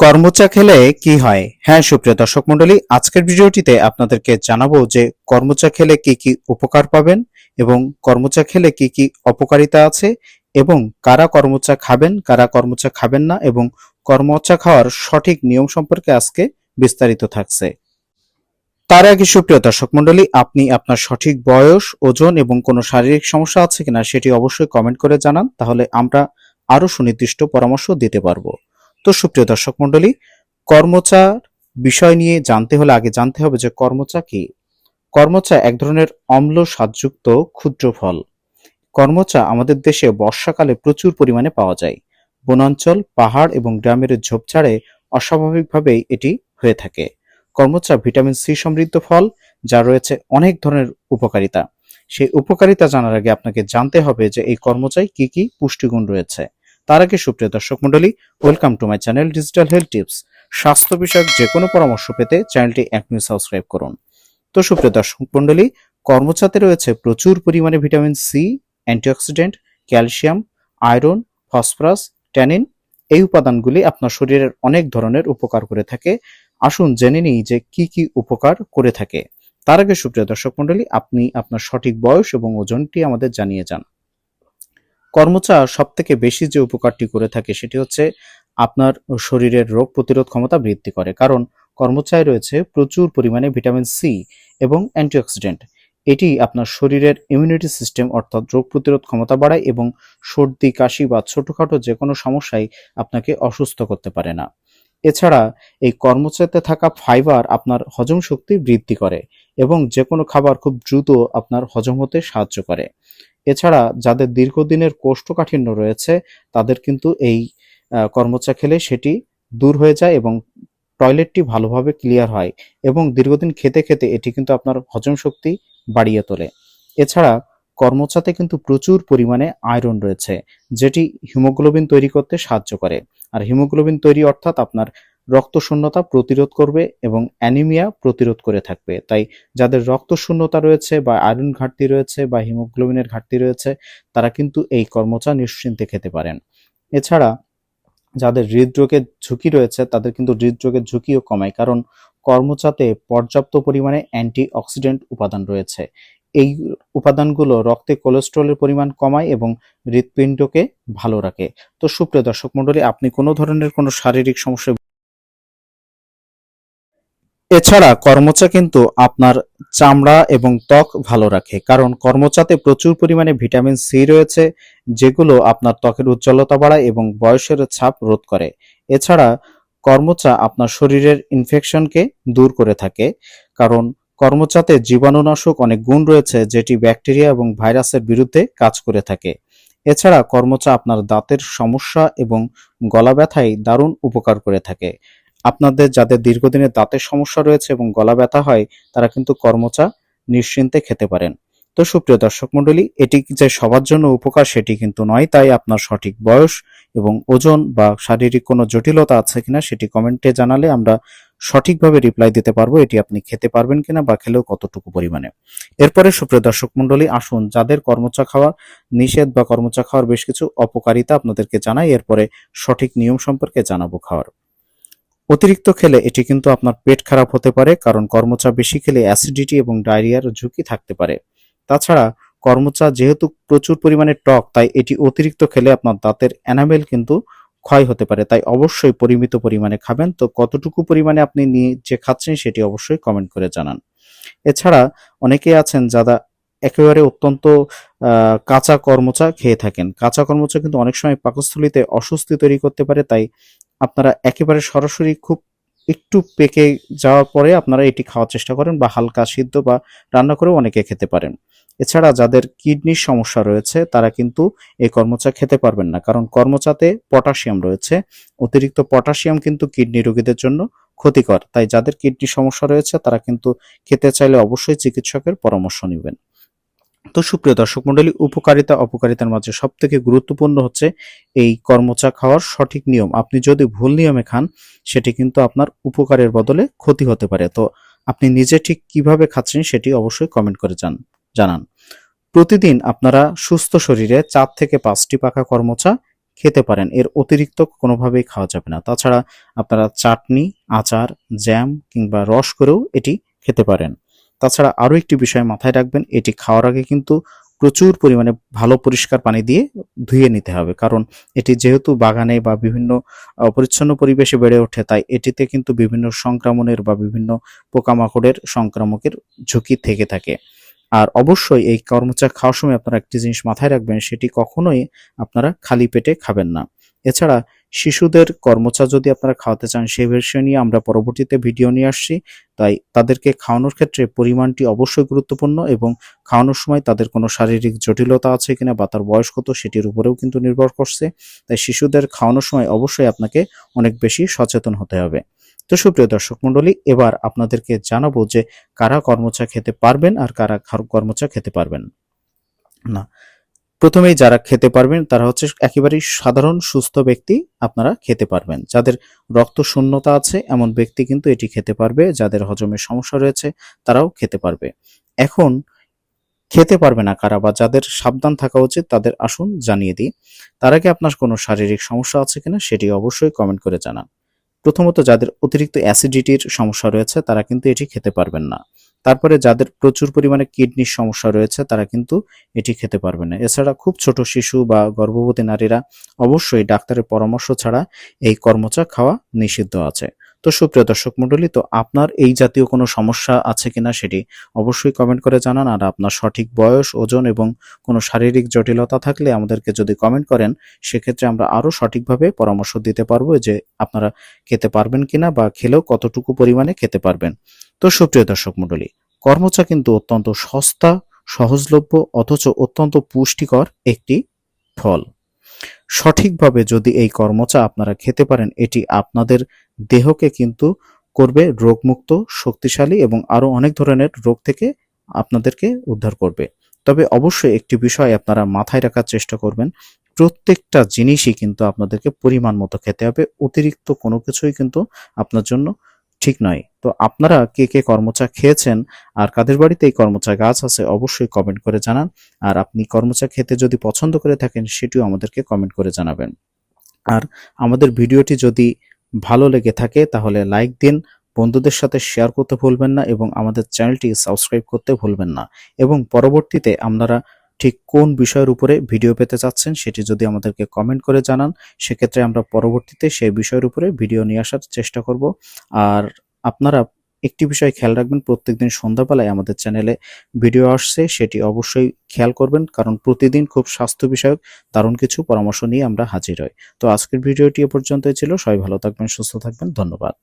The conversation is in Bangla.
কর্মচা খেলে কি হয়? হ্যাঁ সুপ্রিয় দর্শক মণ্ডলী, আজকের ভিডিওটিতে আপনাদেরকে জানাব যে কর্মচা খেলে কি কি উপকার পাবেন এবং কর্মচা খেলে কি কি অপকারিতা আছে এবং কারা কর্মচা খাবেন, কারা কর্মচা খাবেন না এবং কর্মচা খাওয়ার সঠিক নিয়ম সম্পর্কে আজকে বিস্তারিত থাকছে। তার আগে, সুপ্রিয় দর্শক মণ্ডলী, আপনি আপনার সঠিক বয়স, ওজন এবং কোনো শারীরিক সমস্যা আছে কিনা সেটি অবশ্যই কমেন্ট করে জানান, তাহলে আমরা আরও সুনির্দিষ্ট পরামর্শ দিতে পারব। তো সুপ্রিয় দর্শক মণ্ডলী, কর্মচার বিষয় নিয়ে জানতে হলে আগে জানতে হবে যে কর্মচা কি। কর্মচা এক ধরনের অম্ল স্বাদযুক্ত ক্ষুদ্র ফল। কর্মচা আমাদের দেশে বর্ষাকালে প্রচুর পরিমাণে পাওয়া যায়। বনাঞ্চল, পাহাড় এবং গ্রামের ঝোপঝাড়ে অস্বাভাবিকভাবেই এটি হয়ে থাকে। কর্মচা ভিটামিন সি সমৃদ্ধ ফল, যা রয়েছে অনেক ধরনের উপকারিতা। সেই উপকারিতা জানার আগে আপনাকে জানতে হবে যে এই কর্মচায় কি কি পুষ্টিগুণ রয়েছে। তার আগে সুপ্রিয় দর্শক মণ্ডলী welcome to my channel digital health tips স্বাস্থ্য বিষয়ক যে কোনো পরামর্শ পেতে চ্যানেলটি এখনই সাবস্ক্রাইব করুন। তো সুপ্রিয় দর্শক মন্ডলী কর্মচাতে রয়েছে প্রচুর পরিমাণে vitamin C antioxidant calcium iron phosphorus tannin এই উপাদানগুলি আপনার শরীরের অনেক ধরনের উপকার করে থাকে। আসুন জেনে নিই যে কি কি উপকার করে থাকে। তার আগে সুপ্রিয় দর্শক মন্ডলী আপনি আপনার সঠিক বয়স এবং ওজনটি আমাদের জানিয়ে যান। কর্মচা সব থেকে বেশি যে উপকারটি করে থাকে সেটি হচ্ছে আপনার শরীরের রোগ প্রতিরোধ ক্ষমতা বৃদ্ধি করে। কারণ কর্মচায় রয়েছে প্রচুর পরিমাণে ভিটামিন সি এবং অ্যান্টিঅক্সিডেন্ট। এটি আপনার শরীরের ইমিউনিটি সিস্টেম অর্থাৎ রোগ প্রতিরোধ ক্ষমতা বাড়ায় এবং সর্দি, কাশি বা ছোটোখাটো যে কোনো সমস্যায় আপনাকে অসুস্থ করতে পারে না। এছাড়া এই কর্মচাতে থাকা ফাইবার আপনার হজম শক্তি বৃদ্ধি করে এবং যে কোনো খাবার খুব দ্রুত আপনার হজম হতে সাহায্য করে। এছাড়া যাদের দীর্ঘদিনের কোষ্ঠকাঠিন্য রয়েছে, তাদের কিন্তু এই কর্মচা খেলে সেটি দূর হয়ে যায় এবং টয়লেটটি ভালোভাবে ক্লিয়ার হয় এবং দীর্ঘদিন খেতে খেতে এটি কিন্তু আপনার হজম শক্তি বাড়িয়ে তোলে। এছাড়া কর্মচাতে কিন্তু প্রচুর পরিমাণে আয়রন রয়েছে, যেটি হিমোগ্লোবিন তৈরি করতে সাহায্য করে। আর হিমোগ্লোবিন তৈরি অর্থাৎ আপনার রক্ত শূন্যতা প্রতিরোধ করবে এবং অ্যানিমিয়া প্রতিরোধ করে থাকবে। তাই যাদের রক্ত শূন্যতা রয়েছে বা আয়রন ঘাটতি রয়েছে বা হিমোগ্লোবিনের ঘাটতি রয়েছে, তারা কিন্তু এই কর্মচা নিশ্চিন্তে খেতে পারেন। এছাড়া যাদের হৃদরোগের ঝুঁকি রয়েছে, তাদের কিন্তু হৃদরোগের ঝুঁকিও কমায়, কারণ কর্মচাতে পর্যাপ্ত পরিমাণে অ্যান্টি অক্সিডেন্ট উপাদান রয়েছে। এই উপাদানগুলো রক্তে কোলেস্ট্রলের পরিমাণ কমায় এবং হৃৎপিণ্ডকে ভালো রাখে। তো সুপ্রিয় দর্শক মণ্ডলী, আপনি কোনো ধরনের কোনো শারীরিক সমস্যা এছাড়া কর্মচা কিন্তু আপনার চামড়া এবং ত্বক ভালো রাখে, কারণ কর্মচাতে প্রচুর পরিমাণে ভিটামিন সি রয়েছে, যেগুলো আপনার ত্বকের উজ্জ্বলতা বাড়ায় এবং বয়সের ছাপ রোধ করে। এছাড়া কর্মচা আপনার শরীরের ইনফেকশনকে দূর করে থাকে, কারণ কর্মচাতে জীবাণুনাশক অনেক গুণ রয়েছে, যেটি ব্যাকটেরিয়া এবং ভাইরাসের বিরুদ্ধে কাজ করে থাকে। এছাড়া কর্মচা আপনার দাঁতের সমস্যা এবং গলা ব্যথায় দারুণ উপকার করে থাকে। আপনাদের যাদের দীর্ঘদিনের দাঁতের সমস্যা রয়েছে এবং গলা ব্যথা হয়, তারা কিন্তু কর্মচা নিশ্চিন্তে খেতে পারেন। তো সুপ্রিয় দর্শক মণ্ডলী, এটি যে সবার জন্য উপকার সেটি কিন্তু নয়, তাই আপনার সঠিক বয়স এবং ওজন বা শারীরিক কোনো জটিলতা আছে কিনা সেটি কমেন্টে জানালে আমরা সঠিকভাবে রিপ্লাই দিতে পারব, এটি আপনি খেতে পারবেন কিনা বা খেলেও কতটুকু পরিমাণে। এরপরে সুপ্রিয় দর্শক মণ্ডলী, আসুন যাদের কর্মচা খাওয়া নিষেধ বা কর্মচা খাওয়ার বেশ কিছু অপকারিতা আপনাদেরকে জানাই, এরপরে সঠিক নিয়ম সম্পর্কে জানাব খাওয়ার। অতিরিক্ত খেলে এটি কিন্তু আপনার পেট খারাপ হতে পারে, কারণ কর্মচা বেশি খেলে অ্যাসিডিটি এবং ডায়রিয়ার ঝুঁকি থাকতে পারে। তাছাড়া কর্মচা যেহেতু প্রচুর পরিমাণে টক, তাই এটি অতিরিক্ত খেলে আপনার দাঁতের এনামেল কিন্তু ক্ষয় হতে পারে। তাই অবশ্যই পরিমিত পরিমাণে খাবেন। তো কতটুকু পরিমাণে আপনি নিয়ে যে খাচ্ছেন সেটি অবশ্যই কমেন্ট করে জানান। এছাড়া অনেকেই আছেন যারা একেবারে অত্যন্ত কাঁচা কর্মচা খেয়ে থাকেন। কাঁচা কর্মচা কিন্তু অনেক সময় পাকস্থলীতে অস্বস্তি তৈরি করতে পারে, তাই আপনারা একেবারে সরাসরি খুব একটু পেকে যাওয়ার পরে আপনারা এটি খাওয়ার চেষ্টা করেন বা হালকা সিদ্ধ বা রান্না করেও অনেকে খেতে পারেন। এছাড়া যাদের কিডনির সমস্যা রয়েছে, তারা কিন্তু এই কর্মচা খেতে পারবেন না। কারণ কর্মচাতে পটাশিয়াম রয়েছে। অতিরিক্ত পটাশিয়াম কিন্তু কিডনি রোগীদের জন্য ক্ষতিকর। তাই যাদের কিডনি সমস্যা রয়েছে, তারা কিন্তু খেতে চাইলে অবশ্যই চিকিৎসকের পরামর্শ নেবেন। তো সুপ্রিয় দর্শক মণ্ডলী উপকারিতা, অপকারিতার মাঝে সব থেকে গুরুত্বপূর্ণ হচ্ছে এই কর্মচা খাওয়ার সঠিক নিয়ম। আপনি যদি ভুল নিয়মে খান, সেটি কিন্তু আপনার উপকারের বদলে ক্ষতি হতে পারে। তো আপনি নিজে ঠিক কীভাবে খাচ্ছেন সেটি অবশ্যই কমেন্ট করে জান, জানান। প্রতিদিন আপনারা সুস্থ শরীরে চার থেকে পাঁচটি পাকা কর্মচা খেতে পারেন। এর অতিরিক্ত কোনোভাবেই খাওয়া যাবে না। তাছাড়া আপনারা চাটনি, আচার, জ্যাম কিংবা রস করেও এটি খেতে পারেন। তাছাড়া আরও একটি বিষয় মাথায় রাখবেন, এটি খাওয়ার আগে কিন্তু প্রচুর পরিমাণে ভালো পরিষ্কার পানি দিয়ে ধুয়ে নিতে হবে। কারণ এটি যেহেতু বাগানে বা বিভিন্ন অপরিচ্ছন্ন পরিবেশে বেড়ে ওঠে, তাই এটিতে কিন্তু বিভিন্ন সংক্রমণের বা বিভিন্ন পোকামাকড়ের সংক্রামকের ঝুঁকি থেকে থাকে। আর অবশ্যই এই কর্মচা খাওয়ার সময় আপনারা একটি জিনিস মাথায় রাখবেন, সেটি কখনোই আপনারা খালি পেটে খাবেন না। এছাড়া শিশুদের কর্মচা যদি আপনারা খাওয়াতে চান সেই বিষয় নিয়ে আমরা পরবর্তীতে ভিডিও নিয়ে আসছি। তাই তাদেরকে খাওয়ানোর ক্ষেত্রে পরিমাণটি অবশ্যই গুরুত্বপূর্ণ এবং খাওয়ানোর সময় তাদের কোনো শারীরিক জটিলতা আছে কিনা বা তার বয়স কত সেটির উপরেও কিন্তু নির্ভর করছে। তাই শিশুদের খাওয়ানোর সময় অবশ্যই আপনাকে অনেক বেশি সচেতন হতে হবে। তো সুপ্রিয় দর্শক মণ্ডলী, এবার আপনাদেরকে জানাব যে কারা কর্মচা খেতে পারবেন আর কারা কর্মচা খেতে পারবেন না। প্রথমেই যারা খেতে পারবেন, তারা হচ্ছে একেবারেই সাধারণ, সুস্থ ব্যক্তি আপনারা খেতে পারবেন। যাদের রক্ত শূন্যতা আছে, এমন ব্যক্তি কিন্তু এটি খেতে পারবে। যাদের হজমের সমস্যা রয়েছে, তারাও খেতে পারবে। এখন খেতে পারবে না কারা বা যাদের সাবধান থাকা উচিত, তাদের আসুন জানিয়ে দিই। তার আগে আপনার কোনো শারীরিক সমস্যা আছে কিনা, সেটি অবশ্যই কমেন্ট করে জানান। প্রথমত, যাদের অতিরিক্ত অ্যাসিডিটির সমস্যা রয়েছে, তারা কিন্তু এটি খেতে পারবেন না। তারপরে যাদের প্রচুর পরিমাণে কিডনির সমস্যা রয়েছে, তারা কিন্তু এটি খেতে পারবে না। এছাড়া খুব ছোট শিশু বা গর্ভবতী নারীরা অবশ্যই ডাক্তারের পরামর্শ ছাড়া এই কর্মচা খাওয়া নিষিদ্ধ আছে। তো সুপ্রিয় দর্শক মণ্ডলী, তো আপনার এই জাতীয় কোনো সমস্যা আছে কিনা সেটি অবশ্যই কমেন্ট করে জানান। আর আপনার সঠিক বয়স, ওজন এবং কোনো শারীরিক জটিলতা থাকলে আমাদেরকে যদি কমেন্ট করেন, সেক্ষেত্রে আমরা আরও সঠিকভাবে পরামর্শ দিতে পারব যে আপনারা খেতে পারবেন কিনা বা খেলেও কতটুকু পরিমাণে খেতে পারবেন। তো সুপ্রিয় দর্শক মণ্ডলী, কর্মচা কিন্তু অত্যন্ত সস্তা, সহজলভ্য অথচ অত্যন্ত পুষ্টিকর একটি ফল। সঠিকভাবে যদি এই কর্মচা আপনারা খেতে পারেন, এটি আপনাদের দেহকে কিন্তু করবে রোগমুক্ত, শক্তিশালী এবং আরও অনেক ধরনের রোগ থেকে আপনাদেরকে উদ্ধার করবে। তবে অবশ্যই একটি বিষয় আপনারা মাথায় রাখার চেষ্টা করবেন, প্রত্যেকটা জিনিসই কিন্তু আপনাদেরকে পরিমাণ মতো খেতে হবে, অতিরিক্ত কোনো কিছুই কিন্তু আপনার জন্য ঠিক নয়। তো আপনারা কে কে কর্মচা খেয়েছেন আর কাদের বাড়িতে এই কর্মচা গাছ আছে অবশ্যই কমেন্ট করে জানান। আর আপনি কর্মচা খেতে যদি পছন্দ করে থাকেন, সেটিও আমাদেরকে কমেন্ট করে জানাবেন। আর আমাদের ভিডিওটি যদি ভালো লেগে থাকে, তাহলে লাইক দিন। বন্ধুদের সাথে শেয়ার করতে ভুলবেন না এবং আমাদের চ্যানেলটি সাবস্ক্রাইব করতে ভুলবেন না। এবং পরবর্তীতে আপনারা ঠিক কোন বিষয়ের উপরে ভিডিও পেতে চাচ্ছেন, সেটি যদি আমাদেরকে কমেন্ট করে জানান, সেক্ষেত্রে আমরা পরবর্তীতে সেই বিষয়ের উপরে ভিডিও নিয়ে আসার চেষ্টা করব। আর আপনারা একটি বিষয় খেয়াল রাখবেন, প্রত্যেকদিন সন্ধ্যাবেলায় আমাদের চ্যানেলে ভিডিও আসছে, সেটি অবশ্যই খেয়াল করবেন, কারণ প্রতিদিন খুব স্বাস্থ্য বিষয়ক দারুণ কিছু পরামর্শ নিয়ে আমরা হাজির হই। তো আজকের ভিডিওটি এ পর্যন্তই ছিল, সবাই ভালো থাকবেন, সুস্থ থাকবেন, ধন্যবাদ।